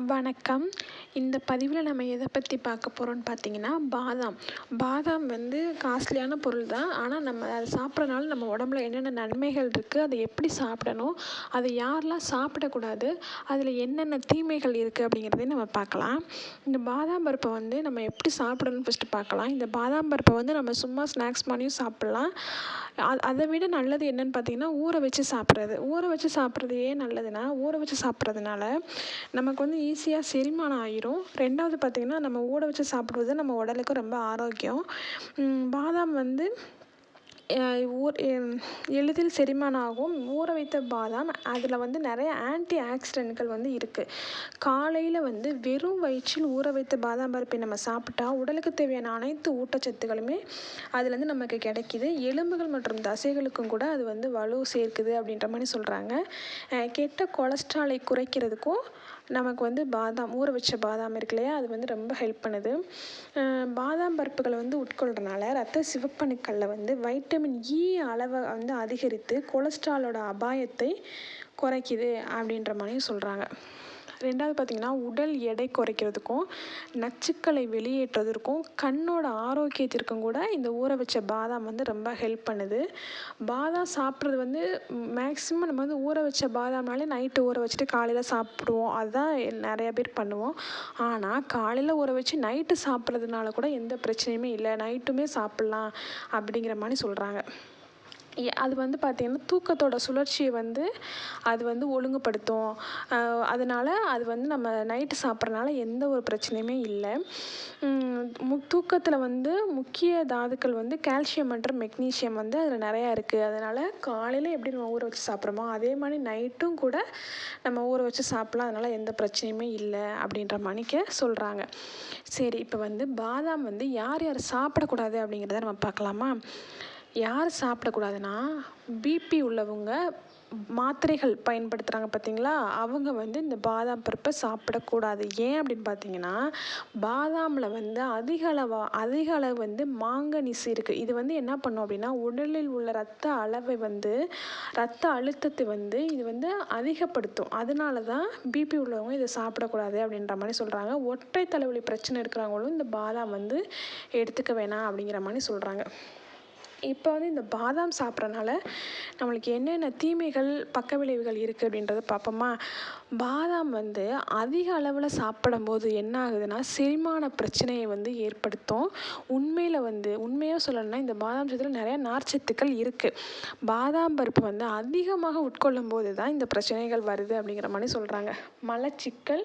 வணக்கம். இந்த பதிவில் நம்ம எதை பற்றி பார்க்க போகிறோம்னு பார்த்தீங்கன்னா பாதாம். பாதாம் வந்து காஸ்ட்லியான பொருள் தான் ஆனால் நம்ம அதை சாப்பிட்றனால நம்ம உடம்புல என்னென்ன நன்மைகள் இருக்குது அதை எப்படி சாப்பிடணும் அதை யாரெல்லாம் சாப்பிடக்கூடாது அதில் என்னென்ன தீமைகள் இருக்குது அப்படிங்கிறதையும் நம்ம பார்க்கலாம். இந்த பாதாம் பருப்பை வந்து நம்ம எப்படி சாப்பிடணும்னு ஃபஸ்ட்டு பார்க்கலாம். இந்த பாதாம் பருப்பை வந்து நம்ம சும்மா ஸ்நாக்ஸ் மாதிரியும் சாப்பிட்லாம். அது அதை விட நல்லது என்னன்னு பார்த்தீங்கன்னா ஊற வச்சு சாப்பிட்றது. ஊற வச்சு சாப்பிட்றது ஏன் நல்லதுன்னா ஊற வச்சு சாப்பிட்றதுனால நமக்கு வந்து ஈஸியாக செரிமானம் ஆகிடும் ஆயிரும் ரெண்டாவது பார்த்தீங்கன்னா நம்ம ஊற வச்சு சாப்பிடுவது நம்ம உடலுக்கு ரொம்ப ஆரோக்கியம். பாதாம் வந்து ஊர் எளிதில் செரிமானம் ஆகும். ஊற வைத்த பாதாம் அதில் வந்து நிறைய ஆன்ட்டி ஆக்சிடென்ட்கள் வந்து இருக்குது காலையில் வந்து வெறும் வயிற்றில் ஊற வைத்த பாதாம் பருப்பை நம்ம சாப்பிட்டா உடலுக்கு தேவையான அனைத்து ஊட்டச்சத்துக்களுமே அதுலேருந்து நமக்கு கிடைக்கிது. எலும்புகள் மற்றும் தசைகளுக்கும் கூட அது வந்து வலு சேர்க்குது அப்படின்ற மாதிரி சொல்கிறாங்க கெட்ட கொலஸ்ட்ராலை குறைக்கிறதுக்கும் நமக்கு வந்து பாதாம் ஊற வச்ச பாதாம் இருக்கு இல்லையா? அது வந்து ரொம்ப ஹெல்ப் பண்ணுது. பாதாம் பருப்புகளை வந்து உட்கொள்கிறனால ரத்த சிவப்பணுக்களில் வந்து வைட்டமின் இ e அளவை வந்து அதிகரித்து கொலஸ்ட்ராலோட அபாயத்தை குறைக்குது அப்படின்ற மாதிரியும் சொல்கிறாங்க ரெண்டாவது பார்த்திங்கன்னா உடல் எடை குறைக்கிறதுக்கும் நச்சுக்களை வெளியேற்றுறதுக்கும் கண்ணோட ஆரோக்கியத்திற்கும் கூட இந்த ஊற வச்ச பாதாம் வந்து ரொம்ப ஹெல்ப் பண்ணுது. பாதாம் சாப்பிட்றது வந்து மேக்ஸிமம் நம்ம வந்து ஊற வச்ச பாதாம்னாலே நைட்டு ஊற வச்சுட்டு காலையில் சாப்பிடுவோம். அதுதான் நிறையா பேர் பண்ணுவோம். ஆனால் காலையில் ஊற வச்சு நைட்டு சாப்பிட்றதுனால கூட எந்த பிரச்சனையுமே இல்லை. நைட்டுமே சாப்பிட்லாம் அப்படிங்கிற மாதிரி சொல்கிறாங்க அது வந்து பார்த்திங்கன்னா தூக்கத்தோட சுழற்சியை வந்து அது வந்து ஒழுங்குபடுத்தும். அதனால் அது வந்து நம்ம நைட்டு சாப்பிட்றனால எந்த ஒரு பிரச்சனையுமே இல்லை. மு தூக்கத்தில் வந்து முக்கிய தாதுக்கள் வந்து கால்சியம் மற்றும் மெக்னீஷியம் வந்து அதில் நிறையா இருக்குது அதனால் காலையில் எப்படி நம்ம ஊற வச்சு சாப்பிட்றோமோ அதே மாதிரி நைட்டும் கூட நம்ம ஊற வச்சு சாப்பிட்லாம். அதனால் எந்த பிரச்சனையுமே இல்லை அப்படின்ற மணிக்க சொல்கிறாங்க சரி இப்போ வந்து பாதாம் வந்து யார் யார் சாப்பிடக்கூடாது அப்படிங்கிறத நம்ம பார்க்கலாமா? யார் சாப்பிடக்கூடாதுன்னா பிபி உள்ளவங்க மாத்திரைகள் பயன்படுத்துகிறாங்க பார்த்தீங்களா அவங்க வந்து இந்த பாதாம் பருப்பை சாப்பிடக்கூடாது. ஏன் அப்படின்னு பார்த்தீங்கன்னா பாதாமில் வந்து அதிக அளவாக அதிக அளவு வந்து மாங்கனிசு இருக்குது இது வந்து என்ன பண்ணும் அப்படின்னா உடலில் உள்ள ரத்த அளவை வந்து ரத்த அழுத்தத்தை வந்து இது வந்து அதிகப்படுத்தும். அதனால தான் பிபி உள்ளவங்க இதை சாப்பிடக்கூடாது அப்படின்ற மாதிரி சொல்கிறாங்க ஒற்றை தலைவலி பிரச்சனை இருக்கிறவங்களும் இந்த பாதாம் வந்து எடுத்துக்க வேணாம் அப்படிங்கிற மாதிரி சொல்கிறாங்க இப்போ வந்து இந்த பாதாம் சாப்பிட்றனால நம்மளுக்கு என்னென்ன தீமைகள் பக்க விளைவுகள் இருக்குது அப்படின்றத பார்ப்போமா? பாதாம் வந்து அதிக அளவில் சாப்பிடும்போது என்ன ஆகுதுன்னா செரிமான பிரச்சனையை வந்து ஏற்படுத்தும். உண்மையில் வந்து உண்மையாக சொல்லணும்னா இந்த பாதாம் சத்தில் நிறையா நார்ச்சத்துக்கள் இருக்குது பாதாம் பருப்பு வந்து அதிகமாக உட்கொள்ளும் போது தான் இந்த பிரச்சனைகள் வருது அப்படிங்கிற மாதிரி சொல்கிறாங்க மலச்சிக்கல்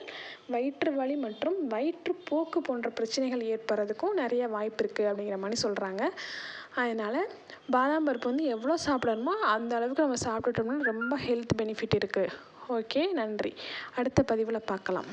வயிற்று வலி மற்றும் வயிற்றுப்போக்கு போன்ற பிரச்சனைகள் ஏற்படுறதுக்கும் நிறைய வாய்ப்பு இருக்குது அப்படிங்கிற மாதிரி சொல்கிறாங்க அதனால் பாதாம் பருப்பு வந்து எவ்வளோ சாப்பிடணுமோ அந்த அளவுக்கு நம்ம சாப்பிட்டுட்டோம்னா ரொம்ப ஹெல்த் பெனிஃபிட் இருக்குது ஓகே நன்றி. அடுத்த பதிவில் பார்க்கலாம்.